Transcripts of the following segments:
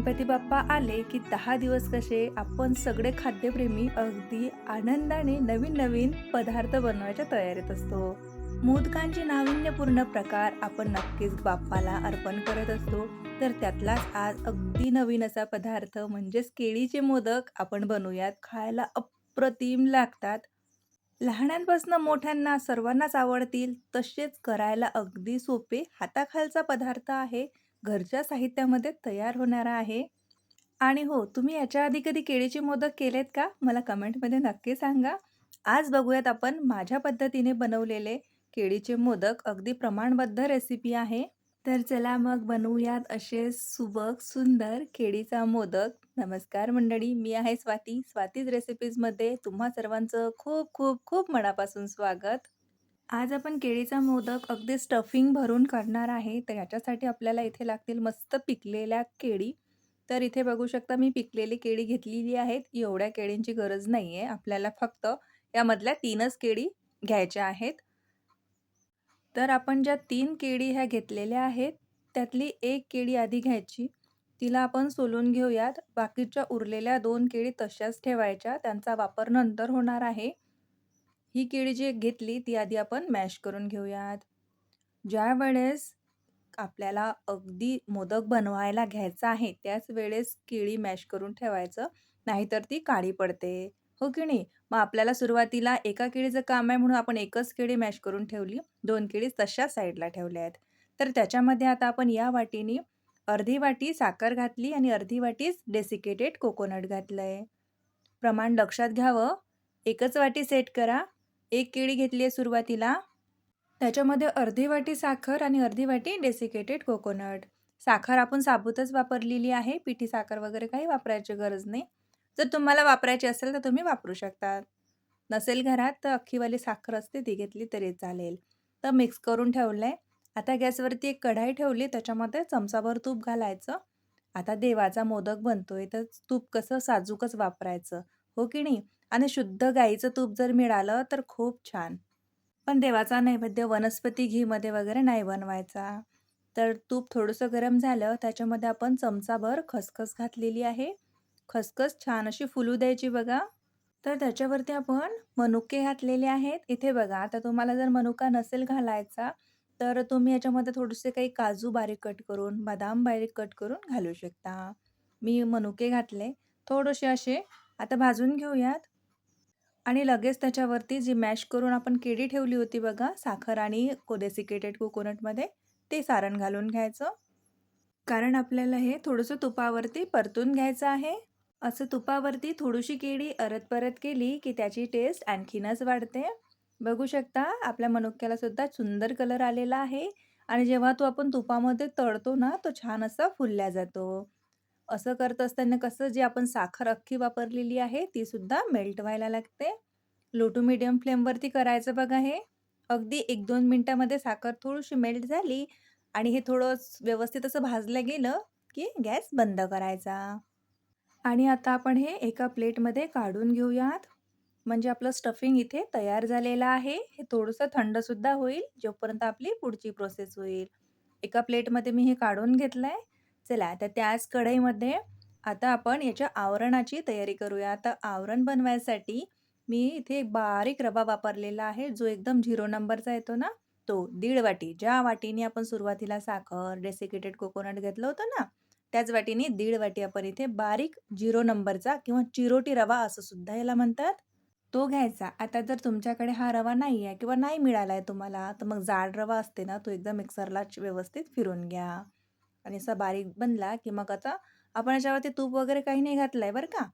गणपती बाप्पा आले की दहा दिवस कसे आपण सगळे खाद्यप्रेमी अगदी आनंदाने नवीन नवीन पदार्थ बनवायच्या तयारीत असतो. मोदकांचे नाविन्यपूर्ण प्रकार आपण नक्कीच बाप्पाला अर्पण करत असतो. तर त्यातलाच आज अगदी नवीन असा पदार्थ म्हणजेच केळीचे मोदक आपण बनवूयात. खायला अप्रतिम लागतात. लहानांपासून मोठ्यांना सर्वांनाच आवडतील तसेच करायला अगदी सोपे हाताखालचा पदार्थ आहे. घरच्या साहित्यामध्ये तयार होणारा आहे. आणि हो तुम्ही याच्या आधी कधी केळीचे मोदक केलेत का? मला कमेंटमध्ये नक्की सांगा. आज बघूयात आपण माझ्या पद्धतीने बनवलेले केळीचे मोदक. अगदी प्रमाणबद्ध रेसिपी आहे. तर चला मग बनवूयात असे सुबक सुंदर केळीचा मोदक. नमस्कार मंडळी मी आहे स्वाती. स्वातीज रेसिपीजमध्ये तुम्हा सर्वांचं खूप खूप खूप मनापासून स्वागत. आज आपण केळीचा मोदक अगदी स्टफिंग भरून करणार आहे. तर याच्यासाठी आपल्याला इथे लागतील मस्त पिकलेल्या केळी. तर इथे बघू शकता मी पिकलेली केळी घेतलेली आहेत. एवढ्या केळींची गरज नाही आहे आपल्याला फक्त यामधल्या तीनच केळी घ्यायच्या आहेत. तर आपण ज्या तीन केळी ह्या घेतलेल्या आहेत त्यातली एक केळी आधी घ्यायची. तिला आपण सोलून घेऊयात. बाकीच्या उरलेल्या दोन केळी तशाच ठेवायच्या. त्यांचा वापर नंतर होणार आहे. ही केळी जी घेतली ती आधी आपण मॅश करून घेऊयात. ज्या वेळेस आपल्याला अगदी मोदक बनवायला घ्यायचा आहे त्याच वेळेस केळी मॅश करून ठेवायचं नाहीतर ती काळी पडते. हो की नाही? मग आपल्याला सुरुवातीला एका केळीचं काम आहे म्हणून आपण एकच केळी मॅश करून ठेवली दोन केळी तशा साईडला ठेवल्या आहेत. तर त्याच्यामध्ये आता आपण या वाटीने अर्धी वाटी साखर घातली आणि अर्धी वाटीच डेसिकेटेड कोकोनट घातलं आहे प्रमाण लक्षात घ्यावं. एकच वाटी सेट करा. एक केळी घेतली आहे सुरुवातीला. त्याच्यामध्ये अर्धी वाटी साखर आणि अर्धी वाटी डेसिकेटेड कोकोनट साखर आपण साबूतच वापरलेली आहे. पिठी साखर वगैरे काही वापरायची गरज नाही. जर तुम्हाला वापरायची असेल तर तुम्ही वापरू शकता नसेल घरात तर अख्खीवाली साखर असते ती घेतली तरी चालेल. तर मिक्स करून ठेवलं आहे आता गॅसवरती एक कढाई ठेवली त्याच्यामध्ये चमचाभर तूप घालायचं. आता देवाचा मोदक बनतोय तर तूप कसं साजूकच वापरायचं हो की नाही? आणि शुद्ध गाईचं तूप जर मिळालं तर खूप छान. पण देवाचा नैवेद्य वनस्पती घीमध्ये वगैरे नाही बनवायचा. तर तूप थोडंसं गरम झालं त्याच्यामध्ये आपण चमचाभर खसखस घातलेली आहे. खसखस छान अशी फुलू द्यायची बघा. तर त्याच्यावरती आपण मनुके घातलेले आहेत. इथे बघा आता तुम्हाला जर मनुका नसेल घालायचा तर तुम्ही याच्यामध्ये थोडेसे काही काजू बारीक कट करून बदाम बारीक कट करून घालू शकता. मी मनुके घातले. थोडेसे असे आता भाजून घेऊयात. आणि लगेच त्याच्यावरती जी मॅश करून आपण केळी ठेवली होती बघा साखर आणि कोडेसिकेटेड कोकोनटमध्ये ते सारण घालून घ्यायचं. कारण आपल्याला हे थोडंसं तुपावरती परतून घ्यायचं आहे. असं तुपावरती थोडीशी केळी अरत परत केली की त्याची टेस्ट आणखीनच वाढते. बघू शकता आपल्या मनुक्याला सुद्धा सुंदर कलर आलेला आहे. आणि जेव्हा तो आपण तुपामध्ये तळतो ना तो छान असा फुलल्या जातो. असं करत असताना कसं जे आपण साखर अख्खी वापरलेली आहे ती सुद्धा मेल्ट व्हायला लागते. लो टू मिडियम फ्लेमवरती करायचं बघा हे. अगदी एक दोन मिनटामध्ये साखर थोडीशी मेल्ट झाली आणि हे थोडं व्यवस्थित असं भाजलं गेलं की गॅस बंद करायचा. आणि आता आपण हे एका प्लेटमध्ये काढून घेऊयात. म्हणजे आपलं स्टफिंग इथे तयार झालेलं आहे. हे थोडंसं थंडसुद्धा होईल जोपर्यंत आपली पुढची प्रोसेस होईल. एका प्लेटमध्ये मी हे काढून घेतलं आहे चला तर त्याच कढईमध्ये आता आपण याच्या आवरणाची तयारी करूया. आता आवरण बनवायसाठी मी इथे बारीक रवा वापरलेला आहे जो एकदम झिरो नंबरचा येतो ना तो दीड वाटी. ज्या वाटीने आपण सुरुवातीला साखर डेसिकेटेड कोकोनट घेतलं होतं ना त्याच वाटीने दीड वाटी आपण इथे बारीक झिरो नंबरचा किंवा चिरोटी रवा असं सुद्धा याला म्हणतात. तो घ्यायचा. आता जर तुमच्याकडे हा रवा नाही आहे किंवा नाही मिळाला आहे तुम्हाला तर मग जाड रवा असते ना तो एकदा मिक्सरला व्यवस्थित फिरून घ्या. आणि असा बारीक बनला की मग आता आपण याच्यावरती तूप वगैरे काही नाही घातलं आहे बरं का.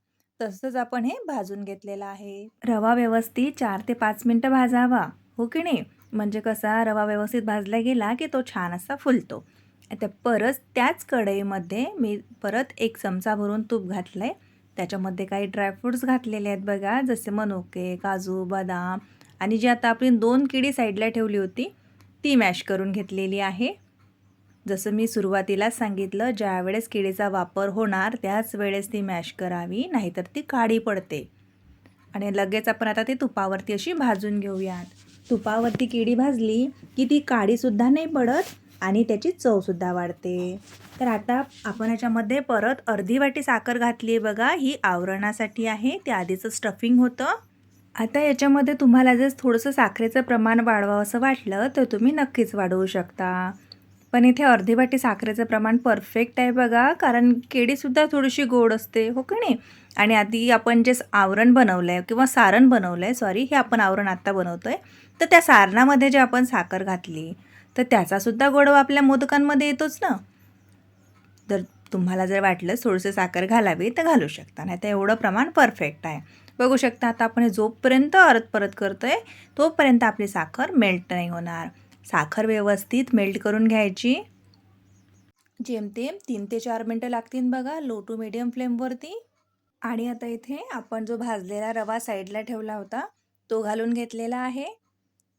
तसंच आपण हे भाजून घेतलेलं आहे. रवा व्यवस्थित चार ते पाच मिनटं भाजावा हो की नाही? म्हणजे कसा रवा व्यवस्थित भाजला गेला की तो छान असा फुलतो. आता परत त्याच कढईमध्ये मी परत एक चमचा भरून तूप घातलं आहे त्याच्यामध्ये काही ड्रायफ्रूट्स घातलेले आहेत बघा जसे मनोके काजू बदाम आणि जी आता आपण दोन किडी साईडला ठेवली होती ती मॅश करून घेतलेली आहे. जसं मी सुरुवातीलाच सांगितलं ज्या वेळेस किडीचा वापर होणार त्याच वेळेस ती मॅश करावी नाहीतर ती काळी पडते. आणि लगेच आपण आता ती तुपावरती अशी भाजून घेऊयात. तुपावरती किडी भाजली की ती काळीसुद्धा नाही पडत आणि त्याची चवसुद्धा वाढते. तर आता आपण ह्याच्यामध्ये परत अर्धी वाटी साखर घातली आहे बघा ही आवरणासाठी आहे ते आधीचं स्टफिंग होतं. आता याच्यामध्ये तुम्हाला जर थोडंसं साखरेचं प्रमाण वाढवावं असं वाटलं तर तुम्ही नक्कीच वाढवू शकता. पण इथे अर्धी वाटी साखरेचं प्रमाण परफेक्ट आहे बघा. कारण केळीसुद्धा थोडीशी गोड असते हो की नाही? आणि आधी आपण जे आवरण बनवलं आहे किंवा सारण बनवलं आहे सॉरी हे आपण आवरण आत्ता बनवतो आहे तर त्या सारणामध्ये जे आपण साखर घातली तर त्याचासुद्धा गोडवा आपल्या मोदकांमध्ये येतोच ना? जर तुम्हाला जर वाटलं थोडंसं साखर घालावी तर घालू शकता. नाही तर एवढं प्रमाण परफेक्ट आहे. बघू शकता आता आपण हे जोपर्यंत परत परत करतो आहे तोपर्यंत आपली साखर मेल्ट नाही होणार. साखर व्यवस्थित मेल्ट करून घ्यायची. जेमतेम तीन ते चार मिनटं लागतील बघा लो टू मिडियम फ्लेमवरती आणि आता इथे आपण जो भाजलेला रवा साईडला ठेवला होता तो घालून घेतलेला आहे.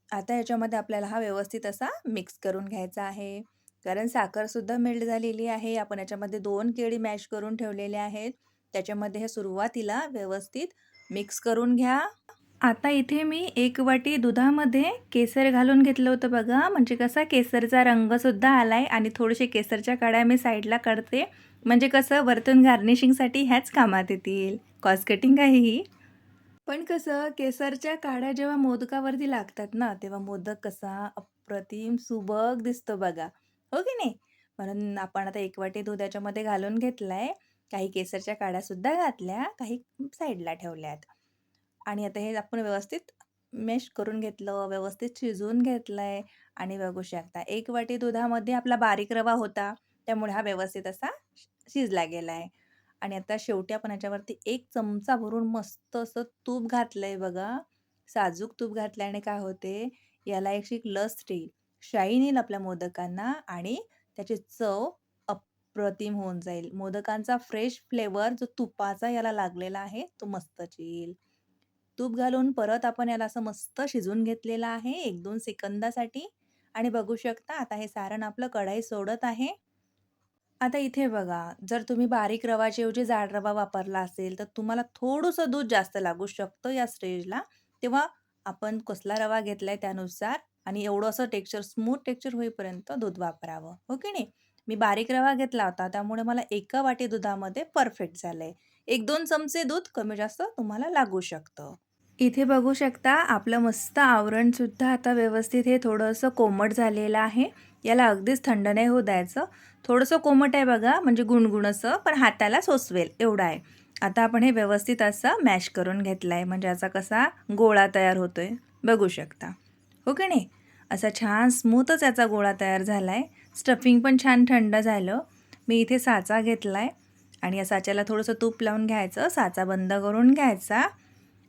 आता याच्यामध्ये आपल्याला हा व्यवस्थित असा मिक्स करून घ्यायचा आहे. कारण साखरसुद्धा मेल्ट झालेली आहे. आपण याच्यामध्ये दोन केळी मॅश करून ठेवलेले आहेत. त्याच्यामध्ये हे सुरुवातीला व्यवस्थित मिक्स करून घ्या. आता इथे मी एक वाटी दुधामध्ये केसर घालून घेतलं होतं बघा. म्हणजे कसा केसरचा रंगसुद्धा आला आहे आणि थोडेसे केसरच्या काड्या मी साईडला काढते. म्हणजे कसं वरतून गार्निशिंगसाठी ह्याच कामात येतील. कॉस्ट कटिंग आहे ही. पण कसं केसरच्या काड्या जेव्हा मोदकावरती लागतात ना तेव्हा मोदक कसा अप्रतिम सुबक दिसतो बघा. हो की नाही? म्हणून आपण आता एक वाटी दूध याच्यामध्ये घालून घेतला आहे काही केसरच्या काड्यासुद्धा घातल्या काही साईडला ठेवल्यात. आणि आता हे आपण व्यवस्थित मेश करून घेतलं व्यवस्थित शिजवून घेतलं आहे आणि बघू शकता. एक वाटी दुधामध्ये आपला बारीक रवा होता त्यामुळे हा व्यवस्थित असा शिजला गेला आहे आणि आता शेवटी आपण याच्यावरती एक चमचा भरून मस्त असं तूप घातलं आहे बघा. साजूक तूप घातल्याने काय होते याला एक शिक लस येईल शाईन येईल आपल्या मोदकांना आणि त्याची चव अप्रतिम होऊन जाईल. मोदकांचा फ्रेश फ्लेवर जो तुपाचा याला लागलेला आहे तो मस्तच येईल. तूप घालून परत आपण याला असं मस्त शिजून घेतलेलं आहे एक दोन सेकंदासाठी. आणि बघू शकता आता हे सारण आपलं कढाई सोडत आहे. आता इथे बघा जर तुम्ही बारीक रवाच्या ऐवजी जाड रवा वापरला असेल तर तुम्हाला थोडंसं दूध जास्त लागू शकतं या स्टेजला. तेव्हा आपण कसला रवा घेतलाय त्यानुसार आणि एवढं असं टेक्स्चर स्मूथ टेक्स्चर होईपर्यंत दूध वापरावं हो की नाही? मी बारीक रवा घेतला होता त्यामुळे मला एका वाटी दुधामध्ये परफेक्ट झालंय. एक दोन चमचे दूध कमी जास्त तुम्हाला लागू शकतं. इथे बघू शकता आपलं मस्त आवरणसुद्धा आता व्यवस्थित हे थोडंसं कोमट झालेलं आहे. याला अगदीच थंड नाही होऊ द्यायचं. थोडंसं कोमट आहे बघा म्हणजे गुणगुण असं पण हाताला सोसवेल एवढं आहे. आता आपण हे व्यवस्थित असं मॅश करून घेतलं आहे म्हणजे याचा कसा गोळा तयार होतो आहे बघू शकता. हो की नाही? असा छान स्मूथच याचा गोळा तयार झाला आहे स्टफिंग पण छान थंड झालं. मी इथे साचा घेतला आहे आणि या साच्याला थोडंसं तूप लावून घ्यायचं साचा बंद करून घ्यायचा.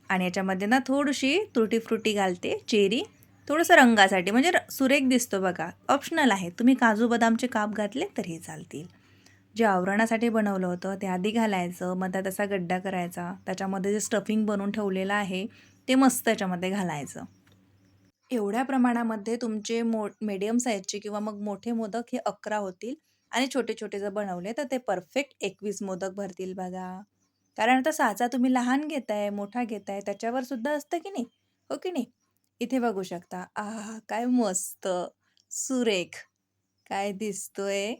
आणि याच्यामध्ये ना थोडीशी तुरटी फ्रुटी घालते चेरी. थोडंसं रंगासाठी म्हणजे र- सुरेख दिसतो बघा. ऑप्शनल आहे. तुम्ही काजू बदामचे काप घातले तरी चालतील. जे आवरणासाठी बनवलं होतं ते आधी घालायचं मग त्यात असा गड्डा करायचा. त्याच्यामध्ये जे स्टफिंग बनवून ठेवलेलं आहे ते मस्त त्याच्यामध्ये घालायचं. एवढ्या प्रमाणामध्ये तुमचे मो मीडियम साईजचे किंवा मग मोठे मोदक हे अकरा होतील. आणि छोटे छोटे जर बनवले तर ते परफेक्ट एकवीस मोदक भरतील बघा. कारण आता साचा तुम्ही लहान घेताय मोठा घेताय त्याच्यावर सुद्धा असतं की नाही? हो की नाही? इथे बघू शकता. आहा काय मस्त. सुरेख. काय दिसतोय?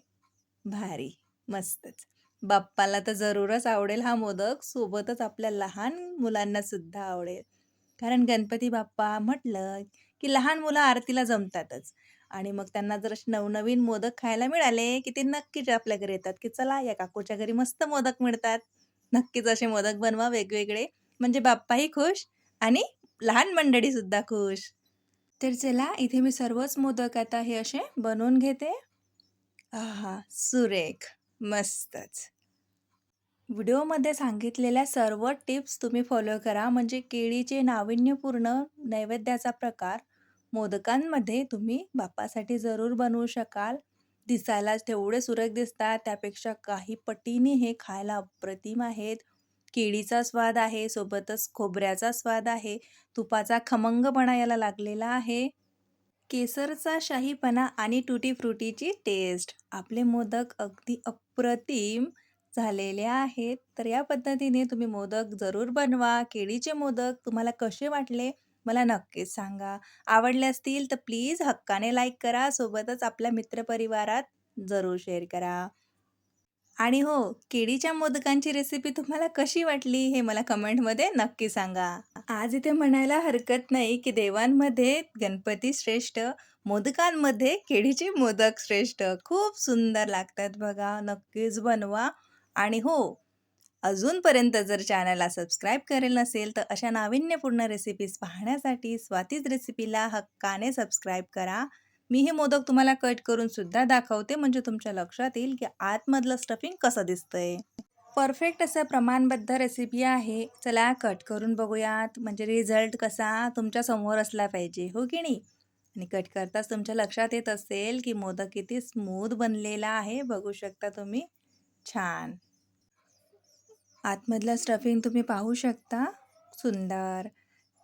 भारी. मस्तच. बाप्पाला तर जरूरच आवडेल हा मोदक. सोबतच आपल्या लहान मुलांना सुद्धा आवडेल. कारण गणपती बाप्पा म्हटलं की लहान मुलं आरतीला जमतातच. आणि मग त्यांना जर नवनवीन मोदक खायला मिळाले की ते नक्कीच आपल्या घरी येतात की चला या काकूच्या घरी मस्त मोदक मिळतात. नक्कीच असे मोदक बनवा वेगवेगळे. म्हणजे बाप्पाही खुश आणि लहान मंडळी सुद्धा खुश. तर चला इथे मी सर्वच मोदक आता हे असे बनवून घेते. आहा सुरेख. मस्तच. व्हिडिओमध्ये सांगितलेल्या सर्व टिप्स तुम्ही फॉलो करा. म्हणजे केळीचे नाविन्यपूर्ण नैवेद्याचा प्रकार मोदकांमध्ये तुम्ही बाप्पासाठी जरूर बनवू शकाल. दिसायला तेवढे सुरेख दिसतात. त्यापेक्षा काही पटीने हे खायला अप्रतिम आहेत. केळीचा स्वाद आहे सोबतच खोबऱ्याचा स्वाद आहे तुपाचा खमंगपणा याला लागलेला आहे. केसरचा शाहीपणा आणि टुटी फ्रुटीची टेस्ट आपले मोदक अगदी अप्रतिम झालेले आहेत. तर या पद्धतीने तुम्ही मोदक जरूर बनवा. केळीचे मोदक तुम्हाला कसे वाटले? मला नक्कीच सांगा. आवडले असतील तर प्लीज हक्काने लाईक करा. सोबतच आपल्या मित्रपरिवारात जरूर शेअर करा. आणि हो, केळीच्या मोदकांची रेसिपी तुम्हाला कशी वाटली हे मला कमेंटमध्ये नक्की सांगा. आज इथे म्हणायला हरकत नाही, की देवांमध्ये गणपती श्रेष्ठ, मोदकांमध्ये केळीचे मोदक श्रेष्ठ. खूप सुंदर लागतात बघा. नक्कीच बनवा. आणि हो, अजूनपर्यंत जर चॅनलला सबस्क्राईब करेल नसेल, तर अशा नाविन्यपूर्ण रेसिपीज पाहण्यासाठी स्वातीज रेसिपीला हक्काने सबस्क्राईब करा. मी हे मोदक तुम्हाला कट करून सुद्धा दाखवते, म्हणजे तुमच्या लक्षात येईल, की आतमधलं स्टफिंग कसं दिसतंय. परफेक्ट असं प्रमाणबद्ध रेसिपी आहे. चला कट करून बघूयात. म्हणजे रिझल्ट कसा तुमच्यासमोर असला पाहिजे, हो की नाही? आणि कट करताच तुमच्या लक्षात येत असेल, की मोदक किती स्मूथ बनलेला आहे. बघू शकता तुम्ही. छान. आतमधलं स्टफिंग तुम्ही पाहू शकता. सुंदर.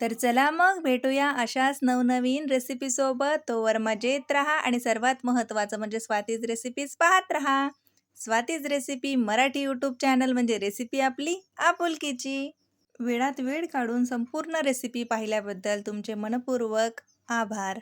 तर चला मग भेटूया अशाच नवनवीन रेसिपीसोबत. तोवर मजेत राहा आणि सर्वात महत्त्वाचं म्हणजे स्वातीज रेसिपीज पाहत राहा. Swati's recipe Marathi YouTube channel म्हणजे रेसिपी आपली आपुलकीची. वेळात वेळ काढून संपूर्ण रेसिपी पाहिल्याबद्दल तुमचे मनपूर्वक आभार.